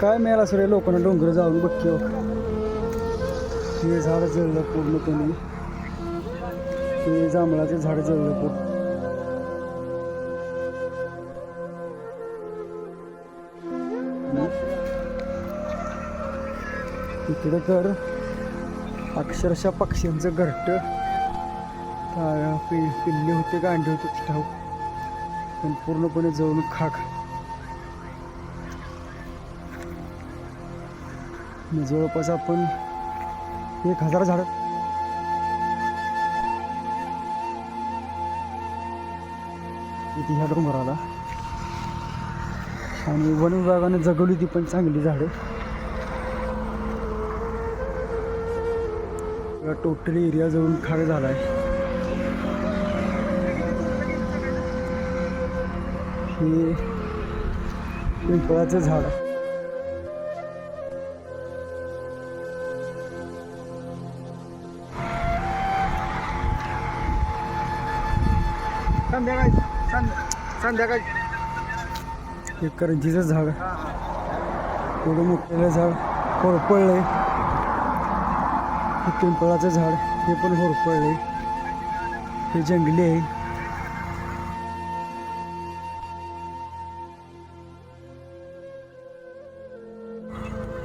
काय मिळालं सगळे लोकांना डोंगर जाऊन बघतो हे झाड जळलं पूर्णपणे. हे जांभळाचं झाड जळलं पूर्ण. इकडं तर अक्षरशः पक्ष्यांचं घरट. पि पिल्ले होते गांडे होते ठाऊ पण पूर्णपणे जळून खाक. जवळपास आपण एक हजार झाड. इथे ह्या डोंगराला. आणि वन विभागाने जगवली ती पण चांगली झाडं. टोटली एरिया जवळून खाड झाला आहे हे पिंपळाचं झाड आहे. संध्याकाळी संध्याकाळी. हे करंजीचं झाड. एवढं मोठलेलं झाड. होरपळलं हे पिंपळाचं झाड. हे पण होरपळलंय. हे जंगली आहे.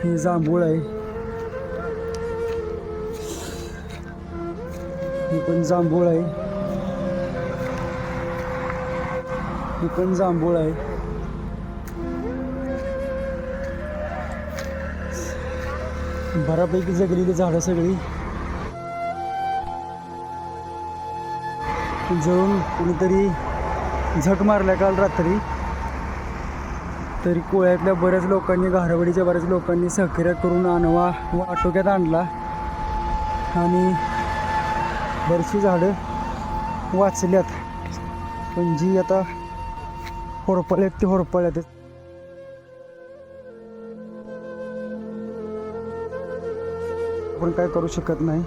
हे जांभूळ आहे. हे पण जांभूळ आहे. ही पण जांभूळ आहे. बऱ्यापैकी जगलेली झाडं सगळी. जळून कुणीतरी झक मारल्या काल रात्री. तरी कोळ्यातल्या बऱ्याच लोकांनी घारवडीच्या बऱ्याच लोकांनी सहकार्य करून आणवा व आटोक्यात आणला. आणि बरीचशी झाडं वाचल्यात. पण जी आता होरपळ्यात ती होरपळ्यातच आपण काय करू शकत नाही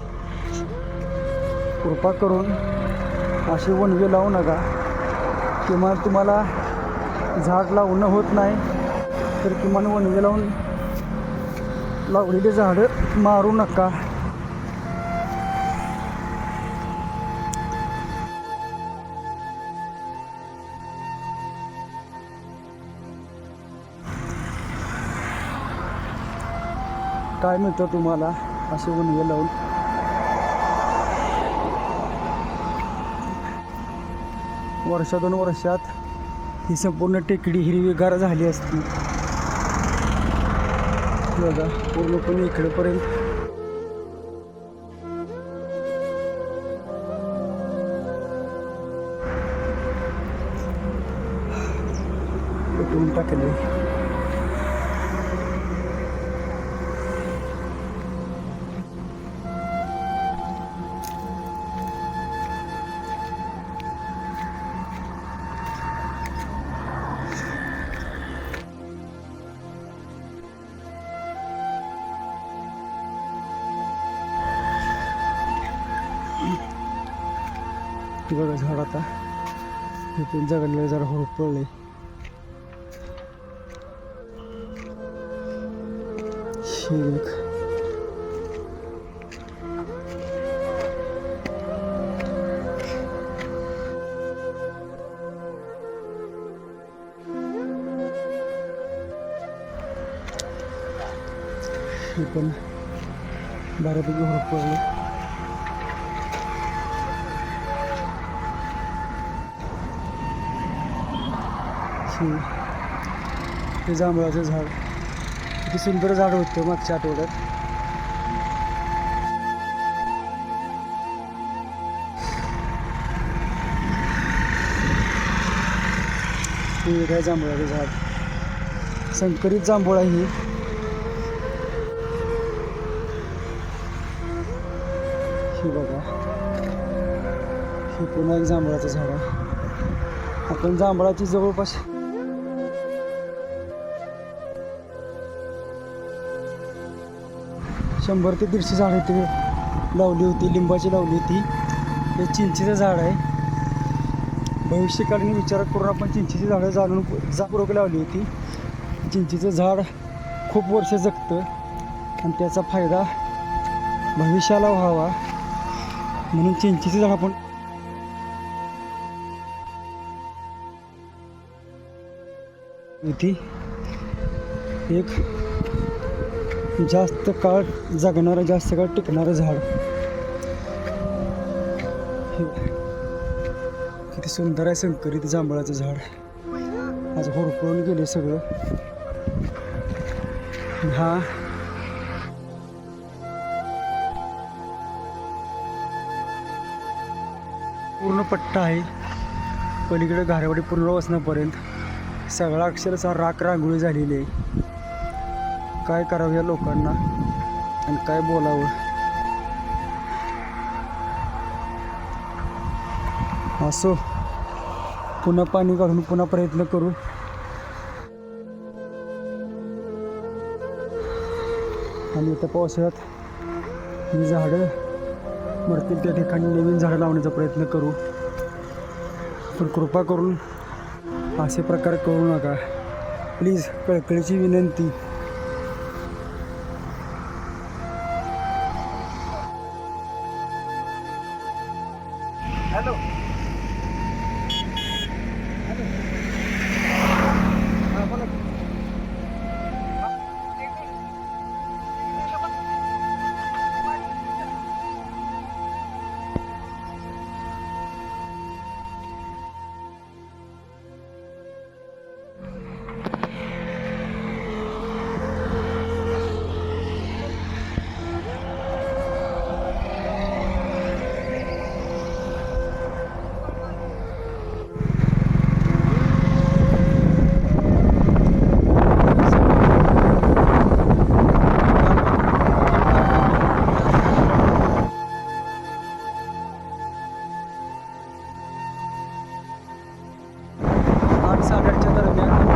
कृपा करून असे वणवे लावू नका किमान तुम्हाला झाड लावणं होत नाही तर किमान वणवे लावून लावलेली झाडं मारू नका काय मिळतं तुम्हाला? असे उन्हे लावून. वर्षा दोन वर्षात ही संपूर्ण टेकडी हिरवीगार झाली असती. बघा पूर्णपणे इकडेपर्यंत. टाकले टाकले हे बघा झाड आता इथून जगलेलं जरा होरपळले शेक हे पण बऱ्यापैकी होरपळले हे. हे जांभळाचं झाड. किती सुंदर झाड होतं मागच्या आठवड्यात. हे काय जांभळाचं झाड. संकरित जांभूळ आहे ही. ही बघा. ही पुन्हा एक जांभळाचं झाड आहे. आपण जांभळाची जवळपास शंभर ते दीडशे झाडं इथे लावली होती लिंबाची लावली होती. हे चिंचेचं झाड आहे. भविष्यकालीन विचार करून आपण चिंचेची झाडं जाणून जागरूक लावली होती. चिंचेचं झाड खूप वर्ष जगतं. आणि त्याचा फायदा भविष्याला व्हावा. म्हणून चिंचेचं झाड आपण होती. एक जास्त काळ जगणारं जास्त काळ टिकणारं झाड. किती सुंदर आहे संकरित जांभळाचं झाड. आज होरपळून गेले सगळं. हा पूर्ण पट्टा आहे. पलीकडे घारावडी पूर्ण वसनापर्यंत सगळा अक्षरशः राख रांगोळी झालेली आहे. काय करावं या लोकांना आणि काय बोलावं? असो पुन्हा पाणी काढून पुन्हा प्रयत्न करू. आणि आता पावसाळ्यात ही झाडं मरतील त्या ठिकाणी नवीन झाडं लावण्याचा प्रयत्न करू. पण कृपा करून असे प्रकार करू नका. प्लीज कळकळीची विनंती. சாப்பிட்டு அடிச்சா தான்